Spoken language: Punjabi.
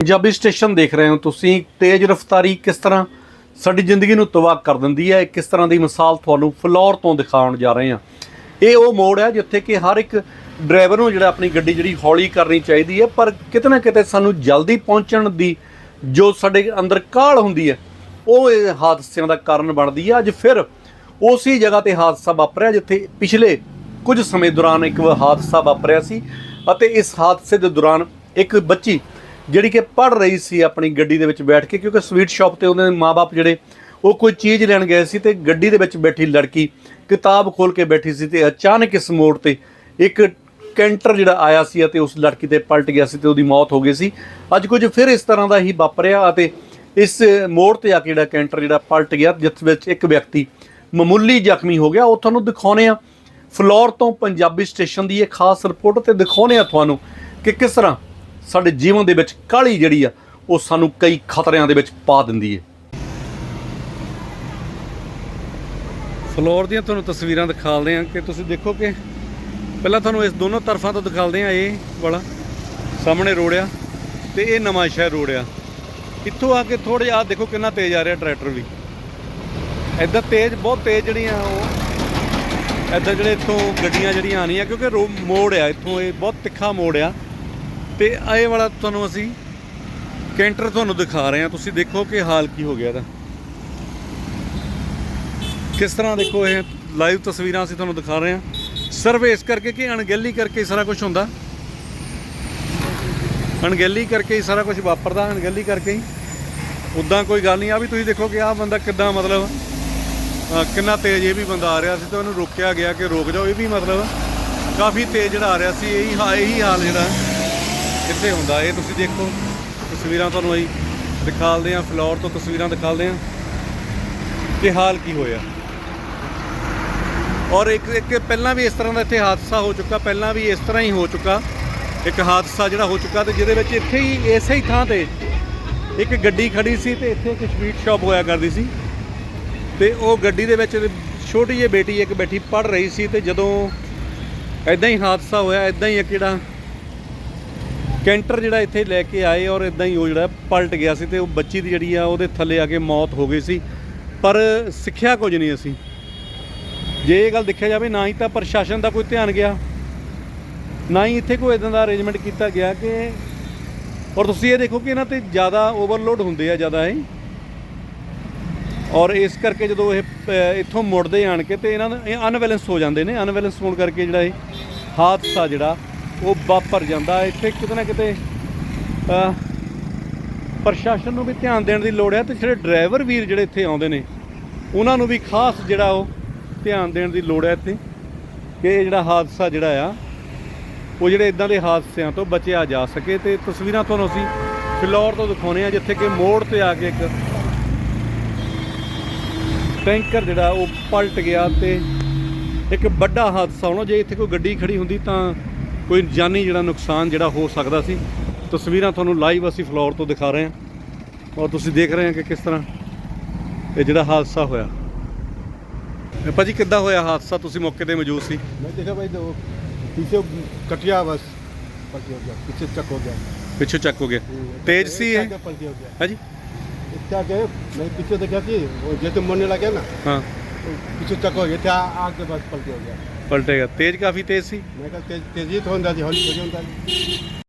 ਪੰਜਾਬੀ ਸਟੇਸ਼ਨ ਦੇਖ ਰਹੇ ਹੋ ਤੁਸੀਂ। ਤੇਜ਼ ਰਫ਼ਤਾਰੀ ਕਿਸ ਤਰ੍ਹਾਂ ਸਾਡੀ ਜ਼ਿੰਦਗੀ ਨੂੰ ਤਬਾਹ ਕਰ ਦਿੰਦੀ ਹੈ? ਕਿਸ ਤਰ੍ਹਾਂ ਦੀ ਮਿਸਾਲ ਤੁਹਾਨੂੰ ਫਲੋਰ ਤੋਂ ਦਿਖਾਉਣ ਜਾ ਰਹੇ ਹਾਂ। ਇਹ ਉਹ ਮੋੜ ਹੈ ਜਿੱਥੇ ਕਿ ਹਰ ਇੱਕ ਡਰਾਈਵਰ ਨੂੰ ਜਿਹੜਾ ਆਪਣੀ ਗੱਡੀ ਜਿਹੜੀ ਹੌਲੀ ਕਰਨੀ ਚਾਹੀਦੀ ਹੈ, ਪਰ ਕਿਤੇ ਨਾ ਕਿਤੇ ਸਾਨੂੰ ਜਲਦੀ ਪਹੁੰਚਣ ਦੀ ਜੋ ਸਾਡੇ ਅੰਦਰ ਕਾਹਲ ਹੁੰਦੀ ਹੈ, ਉਹ ਇਹ ਹਾਦਸਿਆਂ ਦਾ ਕਾਰਨ ਬਣਦੀ ਹੈ। ਅੱਜ ਫਿਰ ਉਸੇ ਜਗ੍ਹਾ ਤੇ ਹਾਦਸਾ ਵਾਪਰਿਆ ਜਿੱਥੇ ਪਿਛਲੇ ਕੁਝ ਸਮੇਂ ਦੌਰਾਨ ਇੱਕ ਹਾਦਸਾ ਵਾਪਰਿਆ ਸੀ ਅਤੇ ਇਸ ਹਾਦਸੇ ਦੇ ਦੌਰਾਨ ਇੱਕ ਬੱਚੀ ਜਿਹੜੀ ਕਿ ਪੜ ਰਹੀ ਸੀ ਆਪਣੀ ਗੱਡੀ ਦੇ ਵਿੱਚ ਬੈਠ ਕੇ, ਕਿਉਂਕਿ ਸਵੀਟ ਸ਼ਾਪ ਤੇ ਉਹਨਾਂ ਦੇ ਮਾਪੇ ਜਿਹੜੇ, ਉਹ ਕੋਈ ਚੀਜ਼ ਲੈਣ ਗਏ ਸੀ ਤੇ ਗੱਡੀ ਦੇ ਵਿੱਚ ਬੈਠੀ ਲੜਕੀ ਕਿਤਾਬ ਖੋਲ ਕੇ ਬੈਠੀ ਸੀ ਤੇ ਅਚਾਨਕ ਇਸ ਮੋੜ ਤੇ ਇੱਕ ਕੈਂਟਰ ਜਿਹੜਾ ਆਇਆ ਸੀ ਅਤੇ ਉਸ ਲੜਕੀ ਤੇ ਪਲਟ ਗਿਆ ਸੀ ਤੇ ਉਹਦੀ ਮੌਤ ਹੋ ਗਈ ਸੀ। ਅੱਜ ਕੁਝ ਫਿਰ ਇਸ ਤਰ੍ਹਾਂ ਦਾ ਹੀ ਵਾਪਰਿਆ ਅਤੇ ਇਸ ਮੋੜ ਤੇ ਆ ਕੇ ਜਿਹੜਾ ਕੈਂਟਰ ਜਿਹੜਾ ਪਲਟ ਗਿਆ, ਜਿਸ ਵਿੱਚ ਇੱਕ ਵਿਅਕਤੀ ਮਾਮੂਲੀ ਜ਼ਖਮੀ ਹੋ ਗਿਆ। ਉਹ ਤੁਹਾਨੂੰ ਦਿਖਾਉਣੇ ਆ ਫਲੋਰ ਤੋਂ ਪੰਜਾਬੀ ਸਟੇਸ਼ਨ ਦੀ ਇਹ ਖਾਸ ਰਿਪੋਰਟ ਤੇ ਦਿਖਾਉਣੇ ਆ ਤੁਹਾਨੂੰ ਕਿ ਕਿਸ ਤਰ੍ਹਾਂ ਸਾਡੇ ਜੀਵਨ ਦੇ ਵਿੱਚ ਕਾਲੀ ਜਿਹੜੀ ਆ, ਉਹ ਸਾਨੂੰ ਕਈ ਖਤਰਿਆਂ ਦੇ ਵਿੱਚ ਪਾ ਦਿੰਦੀ ਹੈ ਫਲੋਰ ਦੀਆਂ ਤੁਹਾਨੂੰ ਤਸਵੀਰਾਂ ਦਿਖਾਉਂਦੇ ਆ ਕਿ ਤੁਸੀਂ ਦੇਖੋ ਕਿ ਪਹਿਲਾਂ ਤੁਹਾਨੂੰ ਇਸ ਦੋਨੋਂ ਤਰਫਾਂ ਤੋਂ ਦਿਖਾਉਂਦੇ ਆ ਇਹ ਵਾਲਾ ਸਾਹਮਣੇ ਰੋਡ ਆ ਤੇ ਇਹ ਨਵਾਂ ਸ਼ਹਿਰ ਰੋਡ ਆ। ਇੱਥੋਂ ਆ ਕੇ ਥੋੜੇ ਜਿਹਾ ਦੇਖੋ ਕਿੰਨਾ ਤੇਜ਼ ਆ ਰਿਹਾ ਟਰੈਕਟਰ ਵੀ। ਐਦਾਂ ਤੇਜ਼, ਬਹੁਤ ਤੇਜ਼ ਜਿਹੜੀਆਂ ਉਹ। ਐਦਾਂ ਜਿਹੜੇ ਇੱਥੋਂ ਗੱਡੀਆਂ ਜਿਹੜੀਆਂ ਆਣੀਆਂ ਕਿਉਂਕਿ ਰੋ- ਮੋੜ ਆ ਇੱਥੋਂ, ਇਹ ਬਹੁਤ ਤਿੱਖਾ ਮੋੜ ਆ। ਤੇ ਇਹ ਵਾਲਾ ਤੁਹਾਨੂੰ ਅਸੀਂ ਕੈਂਟਰ ਤੁਹਾਨੂੰ ਦਿਖਾ ਰਹੇ ਹਾਂ। ਤੁਸੀਂ ਦੇਖੋ ਕਿ ਹਾਲ ਕੀ ਹੋ ਗਿਆ ਇਹਦਾ। ਕਿਸ ਤਰ੍ਹਾਂ ਦੇਖੋ ਇਹ ਲਾਈਵ ਤਸਵੀਰਾਂ ਅਸੀਂ ਤੁਹਾਨੂੰ ਦਿਖਾ ਰਹੇ ਹਾਂ। ਸਿਰਫ ਇਸ ਕਰਕੇ ਕਿ ਅਣਗਹਿਲੀ ਕਰਕੇ ਸਾਰਾ ਕੁਝ ਹੁੰਦਾ। ਅਣਗਹਿਲੀ ਕਰਕੇ ਹੀ ਸਾਰਾ ਕੁਝ ਵਾਪਰਦਾ, ਅਣਗਹਿਲੀ ਕਰਕੇ ਹੀ। ਉਦਾਂ ਕੋਈ ਗੱਲ ਨਹੀਂ ਆ ਵੀ ਤੁਸੀਂ ਦੇਖੋ ਕਿ ਆਹ ਬੰਦਾ ਕਿੱਦਾਂ ਮਤਲਬ ਕਿੰਨਾ ਤੇਜ਼ ਇਹ ਵੀ ਬੰਦਾ ਆ ਰਿਹਾ ਸੀ ਤਾਂ ਉਹਨੂੰ ਰੋਕਿਆ ਗਿਆ ਕਿ ਰੋਕ ਜਾਓ, ਇਹ ਵੀ ਮਤਲਬ ਕਾਫੀ ਤੇਜ਼ ਜਿਹੜਾ ਆ ਰਿਹਾ ਸੀ, ਇਹੀ ਇਹੀ ਹਾਲ ਜਿਹੜਾ। ਕਿੱਥੇ ਹੁੰਦਾ ਇਹ ਤੁਸੀਂ ਦੇਖੋ। ਤਸਵੀਰਾਂ ਤੁਹਾਨੂੰ ਅਸੀਂ ਦਿਖਾਲਦੇ ਆ ਫਲੋਰ ਤੋਂ ਤਸਵੀਰਾਂ ਦਿਖਾਲਦੇ ਆ ਕਿ ਹਾਲ ਕੀ ਹੋਇਆ। ਔਰ ਇੱਕ ਇੱਕ ਪਹਿਲਾਂ ਵੀ ਇਸ ਤਰ੍ਹਾਂ ਦਾ ਇੱਥੇ ਹਾਦਸਾ ਹੋ ਚੁੱਕਾ, ਪਹਿਲਾਂ ਵੀ ਇਸ ਤਰ੍ਹਾਂ ਹੀ ਹੋ ਚੁੱਕਾ। ਇੱਕ ਹਾਦਸਾ ਜਿਹੜਾ ਹੋ ਚੁੱਕਾ ਤੇ ਜਿਹਦੇ ਵਿੱਚ ਇੱਥੇ ਹੀ, ਇਸੇ ਹੀ ਥਾਂ ਤੇ ਇੱਕ ਗੱਡੀ ਖੜੀ ਸੀ ਤੇ ਇੱਥੇ ਇੱਕ ਸਵੀਟ ਸ਼ਾਪ ਹੋਇਆ ਕਰਦੀ ਸੀ। ਤੇ ਉਹ ਗੱਡੀ ਦੇ ਵਿੱਚ ਛੋਟੀ ਜਿਹੀ ਬੇਟੀ ਇੱਕ ਬੈਠੀ ਪੜ ਰਹੀ ਸੀ ਤੇ ਜਦੋਂ ਐਦਾਂ ਹੀ ਹਾਦਸਾ ਹੋਇਆ ਐਦਾਂ ਹੀ ਇੱਕ ਜਿਹੜਾ ਕੈਂਟਰ ਜਿਹੜਾ ਇੱਥੇ ਲੈ ਕੇ ਆਏ ਔਰ ਇਦਾਂ ਹੀ ਉਹ ਜਿਹੜਾ ਪਲਟ ਗਿਆ ਸੀ ਤੇ ਉਹ ਬੱਚੀ ਦੀ ਜਿਹੜੀ ਆ ਉਹਦੇ ਥੱਲੇ ਆ ਕੇ ਮੌਤ ਹੋ ਗਈ ਸੀ। ਪਰ ਸਿੱਖਿਆ ਕੁਝ ਨਹੀਂ ਅਸੀਂ। ਜੇ ਇਹ ਗੱਲ ਦੇਖਿਆ ਜਾਵੇ, ਨਾ ਹੀ ਤਾਂ ਪ੍ਰਸ਼ਾਸਨ ਦਾ ਕੋਈ ਧਿਆਨ ਗਿਆ, ਨਾ ਹੀ ਇੱਥੇ ਕੋਈ ਇਦਾਂ ਦਾ ਅਰੇਂਜਮੈਂਟ ਕੀਤਾ ਗਿਆ ਕਿ ਔਰ ਤੁਸੀਂ ਇਹ ਦੇਖੋ ਕਿ ਇਹਨਾਂ ਤੇ ਜ਼ਿਆਦਾ ਓਵਰਲੋਡ ਹੁੰਦੇ ਆ, ਜ਼ਿਆਦਾ ਇਹ ਔਰ ਇਸ ਕਰਕੇ ਜਦੋਂ ਇਹ ਇੱਥੋਂ ਮੁੜਦੇ ਆਣ ਕੇ ਤੇ ਇਹਨਾਂ ਦਾ ਅਨਬੈਲੈਂਸ ਹੋ ਜਾਂਦੇ ਨੇ। ਅਨਬੈਲੈਂਸ ਹੋਣ ਕਰਕੇ ਜਿਹੜਾ ਇਹ ਹਾਦਸਾ ਜਿਹੜਾ ਉਹ ਵਾਪਰ ਜਾਂਦਾ। ਇੱਥੇ ਕਿਤੇ ਨਾ ਕਿਤੇ ਪ੍ਰਸ਼ਾਸਨ ਨੂੰ ਵੀ ਧਿਆਨ ਦੇਣ ਦੀ ਲੋੜ ਹੈ ਤੇ ਜਿਹੜੇ ਡਰਾਈਵਰ ਵੀਰ ਜਿਹੜੇ ਇੱਥੇ ਆਉਂਦੇ ਨੇ, ਉਹਨਾਂ ਨੂੰ ਵੀ ਖਾਸ ਜਿਹੜਾ ਉਹ ਧਿਆਨ ਦੇਣ ਦੀ ਲੋੜ ਹੈ ਇੱਥੇ ਕਿ ਇਹ ਜਿਹੜਾ ਹਾਦਸਾ ਜਿਹੜਾ ਆ, ਉਹ ਜਿਹੜੇ ਇਦਾਂ ਦੇ ਹਾਦਸਿਆਂ ਤੋਂ ਬਚਿਆ ਜਾ ਸਕੇ। ਤੇ ਤਸਵੀਰਾਂ ਤੁਹਾਨੂੰ ਅਸੀਂ ਫਿਲੌਰ ਤੋਂ ਦਿਖਾਉਣੇ ਆ ਜਿੱਥੇ ਕਿ ਮੋੜ ਤੇ ਆ ਕੇ ਇੱਕ ਟੈਂਕਰ ਜਿਹੜਾ ਉਹ ਪਲਟ ਗਿਆ ਤੇ ਇੱਕ ਵੱਡਾ ਹਾਦਸਾ ਹੋਣਾ। ਜੇ ਇੱਥੇ ਕੋਈ ਗੱਡੀ ਖੜੀ ਹੁੰਦੀ ਤਾਂ ਕੋਈ ਜਾਨੀ ਜਿਹੜਾ ਨੁਕਸਾਨ ਜਿਹੜਾ ਹੋ ਸਕਦਾ ਸੀ ਤਸਵੀਰਾਂ ਤੁਹਾਨੂੰ ਲਾਈਵ ਅਸੀਂ ਫਲੋਰ ਤੋਂ ਦਿਖਾ ਰਹੇ ਹਾਂ ਔਰ ਤੁਸੀਂ ਦੇਖ ਰਹੇ ਹੋ ਕਿ ਕਿਸ ਤਰ੍ਹਾਂ ਇਹ ਜਿਹੜਾ ਹਾਦਸਾ ਹੋਇਆ ਇਹ ਭਾਜੀ ਕਿੱਦਾਂ ਹੋਇਆ ਹਾਦਸਾ ਤੁਸੀਂ ਮੌਕੇ ਤੇ ਮੌਜੂਦ ਸੀ मैं देखा भाई तो पीछे कटिया बस पलटी हो गया पीछे चक हो गया ਪਿੱਛੋਂ ਚੱਕ ਹੋ ਗਿਆ तेज सी है? क्या पलटी हो गया ਹਾਂਜੀ क्या गए मैं पीछे देखा थी वो जैसे मरने लगे ना ਹਾਂ तो पीछे चक हो गया था आग के बस पलटी हो गया ਪਲਟੇਗਾ। ਤੇਜ਼ ਕਾਫੀ ਤੇਜ਼ ਸੀ? ਮੈਂ ਕਿਹਾ ਤੇਜ਼ ਤੇਜ਼ੀ ਤੋਂ ਹੁੰਦਾ ਜੀ ਹੌਲੀ ਹੌਲੀ ਹੁੰਦਾ ਜੀ